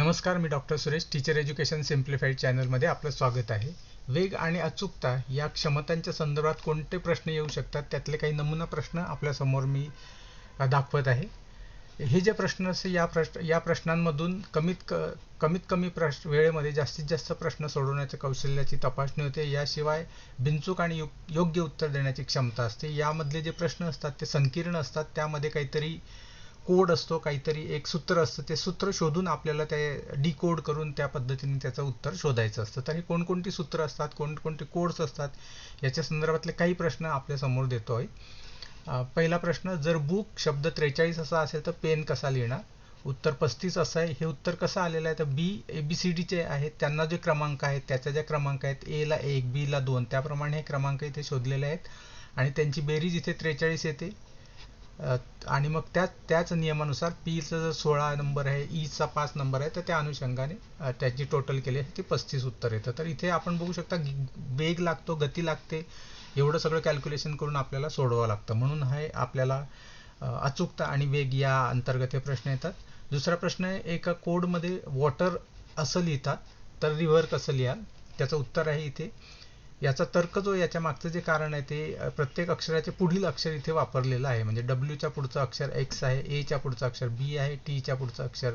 नमस्कार मी doctor Suresh teacher education simplified चॅनलमध्ये आपलं स्वागत आहे. वेग आणि अचूकता या क्षमतांच्या संदर्भात कोणते प्रश्न येऊ शकतात त्यातले काही नमुना प्रश्न आपल्यासमोर मी दाखवत आहे. हे जे प्रश्न असे या प्रश्न या प्रश्नांमधून कमीत क कमीत कमी प्रश्न वेळेमध्ये जास्तीत जास्त प्रश्न सोडवण्याच्या कौशल्याची तपासणी होते. याशिवाय बिनचूक आणि योग्य उत्तर देण्याची क्षमता असते. यामधले जे प्रश्न असतात ते संकीर्ण असतात. त्यामध्ये काहीतरी कोड असतो काहीतरी एक सूत्र असतं ते सूत्र शोधून आपल्याला ते डिकोड करून त्या पद्धतीने त्याचं उत्तर शोधायचं असतं. तर हे कोणकोणती सूत्र असतात कोणकोणते कोड्स असतात याच्या संदर्भातले काही प्रश्न आपल्यासमोर देतो आहे पहिला प्रश्न जर बुक शब्द त्रेचाळीस असा असेल तर पेन कसा लिहिणार? उत्तर पस्तीस असं आहे हे उत्तर कसं आलेलं आहे? तर बी ए बी सी डीचे आहेत त्यांना जे क्रमांक आहेत त्याच्या ज्या क्रमांक आहेत एला एक बीला दोन त्याप्रमाणे हे क्रमांक इथे शोधलेले आहेत. आणि त्यांची बेरीज इथे त्रेचाळीस येते. आणि मग त्याच त्याच नियमानुसार पीचा जर सोळा नंबर आहे e ईचा पाच नंबर आहे तर त्या अनुषंगाने त्याची टोटल केली आहे ती पस्तीस उत्तर येतं. तर इथे आपण बघू शकता वेग लागतो गती लागते एवढं सगळं कॅल्क्युलेशन करून आपल्याला सोडवावं लागतं. म्हणून हे आपल्याला अचूकता आणि वेग या अंतर्गत हे प्रश्न येतात. दुसरा प्रश्न आहे एका कोडमध्ये वॉटर असं लिहितात तर रिव्हर कसं लिहाल? त्याचं उत्तर आहे इथे. याचा तर्क जो याच्या मागचं जे कारण आहे ते प्रत्येक अक्षराचे पुढील अक्षर इथे वापरलेलं आहे. म्हणजे डब्ल्यूच्या पुढचं अक्षर एक्स आहे एच्या पुढचं अक्षर बी आहे टीच्या पुढचं अक्षर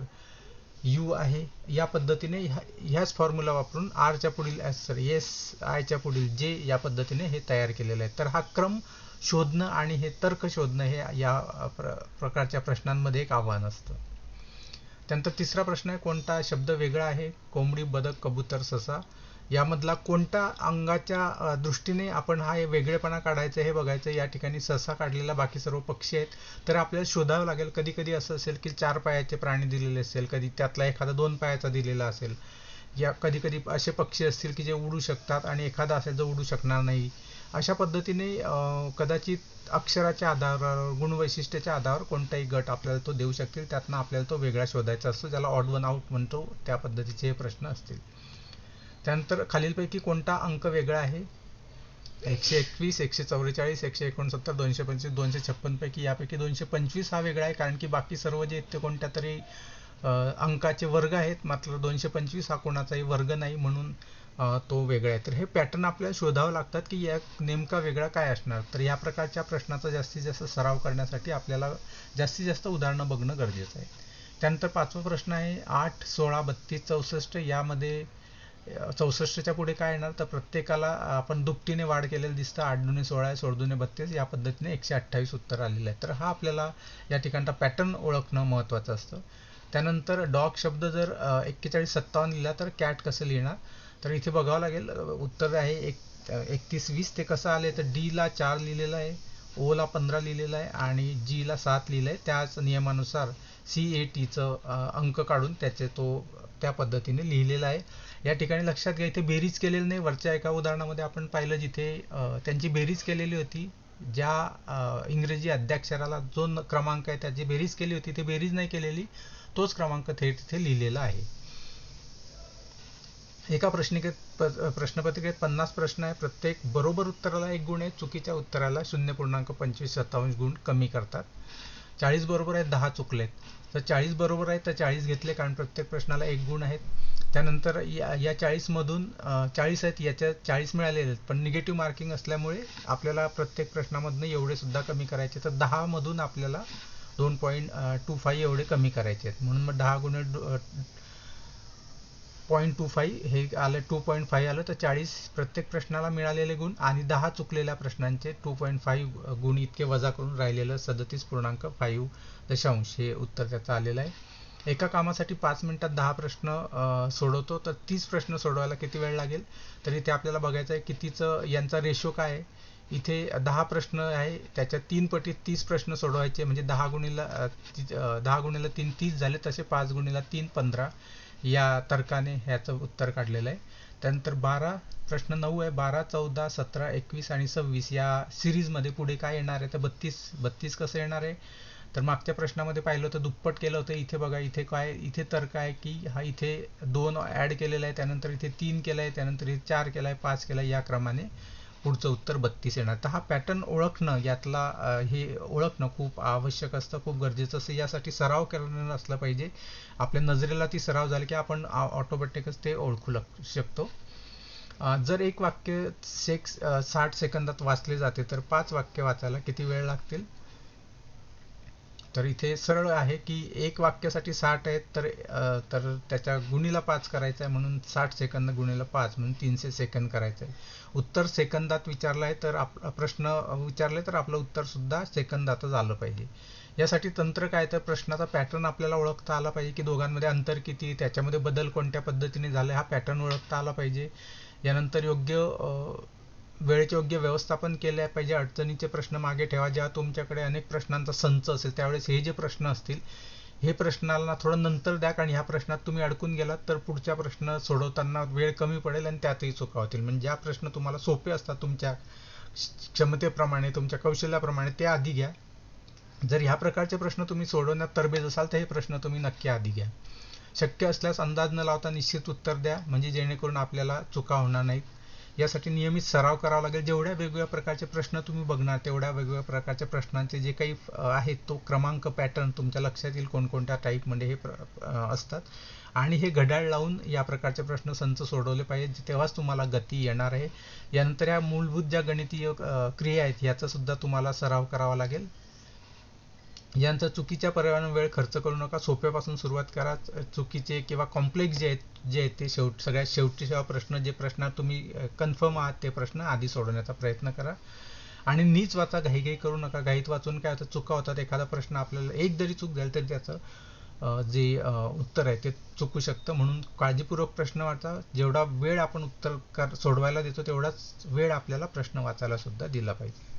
यू आहे. या पद्धतीने ह्या- ह्याच फॉर्म्युला वापरून आरच्या पुढील सॉरी एस आयच्या पुढील जे या पद्धतीने हे तयार केलेलं आहे. तर हा क्रम शोधणं आणि हे तर्क शोधणं हे या प्र प्रकारच्या प्रश्नांमध्ये एक आव्हान असतं. त्यानंतर तिसरा प्रश्न आहे कोणता शब्द वेगळा आहे? कोंबडी बदक कबूतर ससा. यामधला कोणत्या अंगाच्या दृष्टीने आपण हा हे वेगळेपणा काढायचं हे बघायचं या ठिकाणी ससा काढलेला बाकी सर्व पक्षी आहेत. तर आपल्याला शोधावं लागेल कधी कधी असं असेल की चार पायाचे प्राणी दिलेले असेल कधी त्यातला एखादा दोन पायाचा दिलेला असेल. या कधी कधी असे पक्षी असतील की जे उडू शकतात आणि एखादा असेल जो उडू शकणार नाही. अशा पद्धतीने कदाचित अक्षराच्या आधारावर गुणवैशिष्ट्याच्या आधारावर कोणताही गट आपल्याला तो देऊ शकतील. त्यातनं आपल्याला तो वेगळा शोधायचा असतो ज्याला ऑड वन आउट म्हणतो. त्या पद्धतीचे हे प्रश्न असतील. त्यानंतर खालीलपैकी कोणता अंक वेगळा आहे? एकशे एकवीस एकशे चौवेचाळीस एकशे एकोणसत्तर दोनशे पंचवीस दोनशे छप्पनपैकी यापैकी दोनशे पंचवीस हा वेगळा आहे कारण की बाकी सर्व जे आहेत ते कोणत्या तरी अंकाचे वर्ग आहेत. मात्र दोनशे पंचवीस हा कोणाचाही वर्ग नाही म्हणून तो वेगळा आहे. तर हे पॅटर्न आपल्याला शोधावं लागतात की या नेमका वेगळा काय असणार? तर या प्रकारच्या प्रश्नाचा जास्तीत जास्त सराव करण्यासाठी आपल्याला जास्तीत जास्त उदाहरणं बघणं गरजेचं आहे. त्यानंतर पाचवा प्रश्न आहे आठ सोळा बत्तीस चौसष्ट यामध्ये चौसष्टच्या पुढे काय येणार? तर प्रत्येकाला आपण दुपटीने वाढ केलेलं दिसतं. आठ दुने सोळा आहे सोळ दुने बत्तीस. या पद्धतीने एकशे अठ्ठावीस उत्तर आलेलं आहे तर हा आपल्याला या ठिकाणचा पॅटर्न ओळखणं महत्त्वाचं असतं. त्यानंतर डॉग शब्द जर एक्केचाळीस सत्तावन्न लिहिला तर कॅट कसं लिहिणार? तर इथे बघावं लागेल उत्तर आहे एक एकतीस वीस. ते कसं आले? तर डीला चार लिहिलेलं आहे ओला पंधरा लिहिलेलं आहे आणि जीला सात लिहिलं आहे त्याच नियमानुसार सी ए टीचं अंक काढून त्याचे तो त्या पद्धतीने लिहिलेलं आहे. या ठिकाणी लक्षात घ्या इथे बेरीज केलेली नाही. वरच्या एका उदाहरणामध्ये आपण पाहिलं जिथे त्यांची बेरीज केलेली होती. ज्या इंग्रजी अद्याक्षराला जो क्रमांक आहे त्याची बेरीज केली होती ते बेरीज नाही केलेली. तोच क्रमांक थेट तिथे लिहिलेला आहे. एका प्रश्निकेत प्रश्नपत्रिकेत पन्नास प्रश्न आहे. प्रत्येक बरोबर उत्तराला एक गुण आहे. चुकीच्या उत्तराला शून्य पूर्णांक पंचवीस सत्तावन्न गुण कमी करतात. चाळीस बरोबर आहेत दहा चुकलेत. तर चाळीस बरोबर आहेत तर चाळीस घेतले कारण प्रत्येक प्रश्नाला एक गुण आहेत. त्यानंतर या या चाळीसमधून चाळीस आहेत याच्या चाळीस मिळालेले आहेत. पण निगेटिव्ह मार्किंग असल्यामुळे आपल्याला प्रत्येक प्रश्नामधनं एवढे सुद्धा कमी करायचे तर दहामधून आपल्याला दोन पॉईंट टू फाईव्ह एवढे कमी करायचे आहेत. म्हणून मग दहा गुणे पॉईंट टू फाईव्ह हे आलं टू पॉईंट फाईव्ह आलं तर चाळीस प्रत्येक प्रश्नाला मिळालेले गुण आणि दहा चुकलेल्या प्रश्नांचे टू पॉईंट फाईव्ह गुण इतके वजा करून राहिलेलं सदतीस पूर्णांक फाईव्ह दशांश हे उत्तर त्याचं आलेलं आहे. एका कामासाठी पाच मिनिटात दहा प्रश्न सोडवतो तर तीस प्रश्न सोडवायला किती वेळ लागेल? तर इथे आपल्याला बघायचं आहे कितीचं यांचा रेशो काय आहे? इथे दहा प्रश्न आहे त्याच्या तीन पटीत तीस प्रश्न सोडवायचे म्हणजे दहा गुणीला दहा गुणीला तीन तीस झाले तसे पाच गुणीला तीन पंधरा. या तर्काने ह्याचं उत्तर काढलेलं आहे. त्यानंतर बारा प्रश्न नऊ आहे. बारा चौदा सतरा एकवीस आणि सव्वीस या सिरीजमध्ये पुढे काय येणार आहे? तर बत्तीस बत्तीस कसं येणार आहे? तर मागच्या प्रश्नामध्ये पाहिलं होतं दुप्पट केलं होतं. इथे बघा इथे काय इथे तर्क आहे की हा इथे दोन ॲड केलेला आहे. त्यानंतर इथे तीन केला आहे. त्यानंतर इथे चार केला आहे. पाच केला आहे. या क्रमाने पुढचं उत्तर बत्तीस येणार. तर हा पॅटर्न ओळखणं यातला हे ओळखणं खूप आवश्यक असतं खूप गरजेचं असतं. यासाठी सराव करणं असलं पाहिजे. आपल्या नजरेला ती सराव झाली की आपण ऑटोमॅटिकच ते ओळखू लग शकतो. जर एक वाक्य सेक साठ सेकंदात वाचले जाते तर पाच वाक्य वाचायला किती वेळ लागतील? तर इथे सरळ आहे की एक वाक्यासाठी साठ आहेत तर तर त्याच्या गुणीला पाच करायचं आहे म्हणून साठ सेकंद गुणीला पाच म्हणून तीनशे सेकंद करायचं आहे उत्तर सेकंदात विचारलं आहे तर आप प्रश्न विचारले तर आपलं उत्तरसुद्धा सेकंदातच आलं पाहिजे. यासाठी तंत्र काय तर प्रश्नाचा पॅटर्न आपल्याला ओळखता आला पाहिजे की दोघांमध्ये अंतर किती त्याच्यामध्ये बदल कोणत्या पद्धतीने झाले हा पॅटर्न ओळखता आला पाहिजे. यानंतर योग्य वेळेचे योग्य व्यवस्थापन केले पाहिजे अडचणीचे प्रश्न मागे ठेवा जेव्हा तुमच्याकडे अनेक प्रश्नांचा संच असेल त्यावेळेस हे जे प्रश्न असतील हे प्रश्नाला थोडं नंतर द्या कारण ह्या प्रश्नात तुम्ही अडकून गेलात तर पुढच्या प्रश्न सोडवताना वेळ कमी पडेल आणि त्यातही चुका होतील. म्हणजे ज्या प्रश्न तुम्हाला सोपे असतात तुमच्या क्षमतेप्रमाणे तुमच्या कौशल्याप्रमाणे ते आधी घ्या. जर ह्या प्रकारचे प्रश्न तुम्ही सोडवण्यात तरबेज असाल तर हे प्रश्न तुम्ही नक्की आधी घ्या. शक्य असल्यास अंदाज न लावता निश्चित उत्तर द्या म्हणजे जेणेकरून आपल्याला चुका होणार नाहीत. यासाठी नियमित सराव करावा लागेल. जेवढ्या वेगवेगळ्या प्रकारचे प्रश्न तुम्ही बघणार तेवढ्या वेगवेगळ्या प्रकारच्या प्रश्नांचे जे काही आहेत तो क्रमांक पॅटर्न तुमच्या लक्षात येईल कोणकोणत्या टाईपमध्ये हे प्र- असतात. आणि हे घड्याळ लावून या प्रकारचे प्रश्न संच सोडवले पाहिजे तेव्हाच तुम्हाला गती येणार आहे. यानंतर या मूलभूत ज्या गणितीय क्रिया आहेत याचा सुद्धा तुम्हाला सराव करावा लागेल. यांचा चुकीच्या पर्यावरण वेळ खर्च करू नका सोप्यापासून सुरुवात करा चुकीचे किंवा कॉम्प्लेक्स जे आहेत जे आहेत ते शेवट सगळ्यात शेवटचे सेवा प्रश्न जे प्रश्न तुम्ही कन्फर्म आहात ते प्रश्न आधी सोडवण्याचा प्रयत्न करा. आणि नीच वाचा घाईघाई करू नका. घाईत वाचून काय होतं? चुका होतात. एखादा प्रश्न आपल्याला एक जरी चूक झाली तरी त्याचं जे उत्तर आहे ते चुकू शकतं. म्हणून काळजीपूर्वक प्रश्न वाचा. जेवढा वेळ आपण उत्तर कर सोडवायला देतो तेवढाच वेळ आपल्याला प्रश्न वाचायला सुद्धा दिला पाहिजे.